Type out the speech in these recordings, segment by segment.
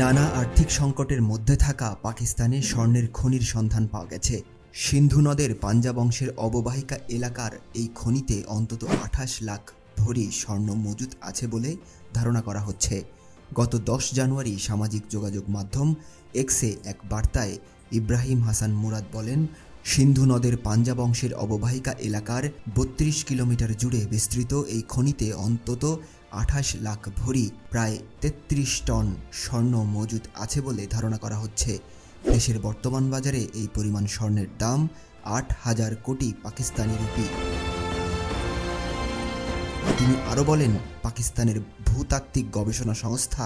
নানা আর্থিক সংকটের মধ্যে থাকা পাকিস্তানে স্বর্ণের খনির সন্ধান পাওয়া গেছে। সিন্ধু নদের পাঞ্জাব অংশের অববাহিকা এলাকার এই খনিতে অন্তত আঠাশ লাখ ভরি স্বর্ণ মজুদ আছে বলে ধারণা করা হচ্ছে। গত দশ জানুয়ারি সামাজিক যোগাযোগ মাধ্যম এক্সে এক বার্তায় ইব্রাহিম হাসান মুরাদ বলেন, সিন্ধু নদের পাঞ্জাব অংশের অববাহিকা এলাকার বত্রিশ কিলোমিটার জুড়ে বিস্তৃত এই খনিতে অন্তত আঠাশ লাখ ভরি প্রায় তেত্রিশ টন স্বর্ণ মজুদ আছে বলে ধারণা করা হচ্ছে। দেশের বর্তমান বাজারে এই পরিমাণ স্বর্ণের দাম আট হাজার কোটি পাকিস্তানি রুপি। তিনি আরও বলেন, পাকিস্তানের ভূতাত্ত্বিক গবেষণা সংস্থা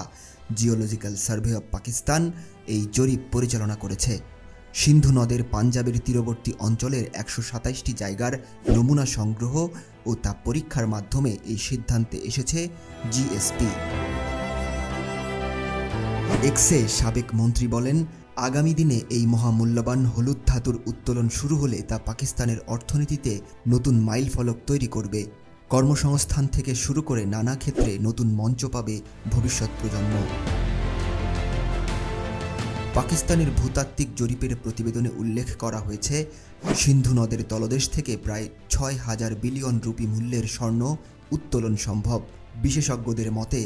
জিওলজিক্যাল সার্ভে অব পাকিস্তান এই জরিপ পরিচালনা করেছে। সিন্ধু নদের পাঞ্জাবের তীরবর্তী অঞ্চলের একশো সাতাইশটি জায়গার নমুনা সংগ্রহ ও তা পরীক্ষার মাধ্যমে এই সিদ্ধান্তে এসেছে জিএসপি। এক্সে সাবেক মন্ত্রী বলেন, আগামী দিনে এই মহামূল্যবান হলুদ ধাতুর উত্তোলন শুরু হলে তা পাকিস্তানের অর্থনীতিতে নতুন মাইল ফলক তৈরি করবে। কর্মসংস্থান থেকে শুরু করে নানা ক্ষেত্রে নতুন মঞ্চ পাবে ভবিষ্যৎ প্রজন্ম। পাকিস্তানের ভূতাত্ত্বিক জরিপের প্রতিবেদনে উল্লেখ করা হয়েছে, সিন্ধু নদের তলদেশ থেকে প্রায় ছয় হাজার বিলিয়ন রুপি মূল্যের স্বর্ণ উত্তোলন সম্ভব। বিশেষজ্ঞদের মতে,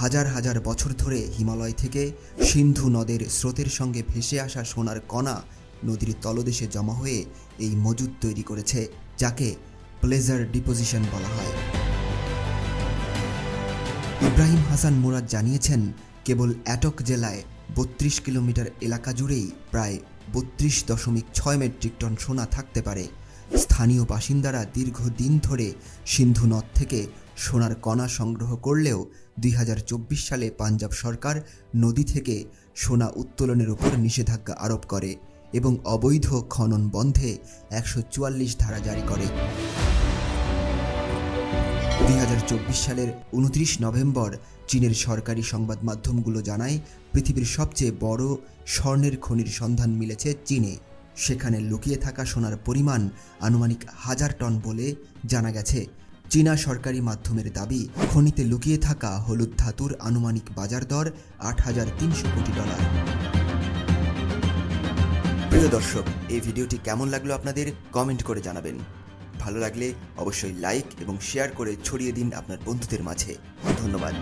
হাজার হাজার বছর ধরে হিমালয় থেকে সিন্ধু নদের স্রোতের সঙ্গে ভেসে আসা সোনার কণা নদীর তলদেশে জমা হয়ে এই মজুদ তৈরি করেছে, যাকে প্লেজার ডিপোজিশন বলা হয়। ইব্রাহিম হাসান মুরাদ জানিয়েছেন, কেবল অ্যাটক জেলায় বত্রিশ কিলোমিটার এলাকা জুড়েই প্রায় বত্রিশ দশমিক ছয় মেট্রিক টন সোনা থাকতে পারে। স্থানীয় বাসিন্দারা দীর্ঘদিন ধরে সিন্ধু নদ থেকে সোনার কণা সংগ্রহ করলেও দুই হাজার চব্বিশ সালে পাঞ্জাব সরকার নদী থেকে সোনা উত্তোলনের উপর নিষেধাজ্ঞা আরোপ করে এবং অবৈধ খনন বন্ধে একশো চুয়াল্লিশ ধারা জারি করে। দুই হাজার চব্বিশ সালের উনত্রিশ নভেম্বর চীনের সরকারি সংবাদ মাধ্যমগুলো জানায় পৃথিবীর সবচেয়ে বড় স্বর্ণের খনির সন্ধান মিলেছে চীনে। সেখানে লুকিয়ে থাকা সোনার পরিমাণ আনুমানিক হাজার টন বলে জানা গেছে। চীনা সরকারি মাধ্যমের দাবি, খনিতে লুকিয়ে থাকা হলুদ ধাতুর আনুমানিক বাজার দর আট হাজার তিনশো কোটি ডলার। প্রিয় দর্শক, এই ভিডিওটি কেমন লাগল আপনাদের কমেন্ট করে জানাবেন। ভালো লাগলে অবশ্যই লাইক এবং শেয়ার করে ছড়িয়ে দিন আপনার বন্ধুদের মাঝে। ধন্যবাদ।